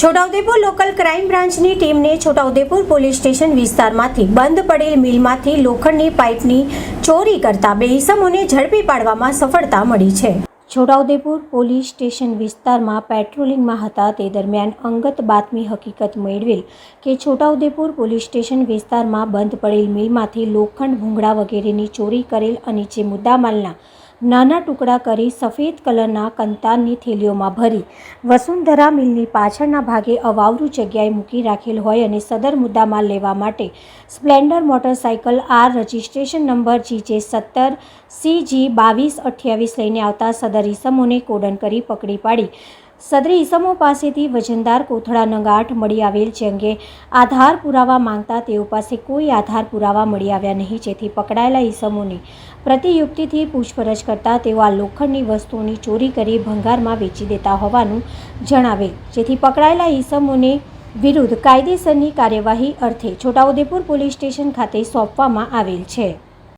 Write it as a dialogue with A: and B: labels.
A: Chhota Udepur local crime બ્રાન્ચની ટીમને Chhota Udepur police station વિસ્તારમાંથી બંધ પડેલ મિલમાંથી લોખંડની પાઇપની ચોરી કરતા બે ઇસમોને ઝડપી પાડવામાં સફળતા મળી છે. છોટાઉદેપુર પોલીસ સ્ટેશન વિસ્તારમાં પેટ્રોલિંગમાં હતા તે દરમિયાન અંગત બાતમી હકીકત મેળવેલ કે છોટાઉદેપુર પોલીસ સ્ટેશન વિસ્તારમાં બંધ પડેલ મિલમાંથી લોખંડ ભૂંગળા વગેરેની ચોરી કરેલ અને જે મુદ્દામાલના નાના ટુકડા કરી સફેદ કલરના કંતાનની થેલીઓમાં ભરી. વસુંધરા મિલની પાછળના ભાગે અવાવરું જગ્યાએ મૂકી રાખેલ હોય અને સદર મુદ્દામાં લેવા માટે splendor motorcycle R registration number GJ સત્તર સીજી બાવીસ અઠ્યાવીસ લઈને આવતા સદર ઈસમોને કોડન કરી પકડી પાડી. સદરી ઈસમો પાસેથી વજનદાર કોથળા નંગ મળી આવેલ છે અંગે આધાર પુરાવા માંગતા તેઓ પાસે કોઈ આધાર પુરાવા મળી આવ્યા નહીં. જેથી પકડાયેલા ઈસમોની પ્રતિયુક્તિથી પૂછપરછ કરતા તેઓ આ લોખંડની વસ્તુઓની ચોરી કરી ભંગારમાં વેચી દેતા હોવાનું જણાવેલ જેથી પકડાયેલા ઈસમોને વિરુદ્ધ કાયદેસરની કાર્યવાહી અર્થે છોટાઉદેપુર પોલીસ સ્ટેશન ખાતે સોંપવામાં આવેલ છે.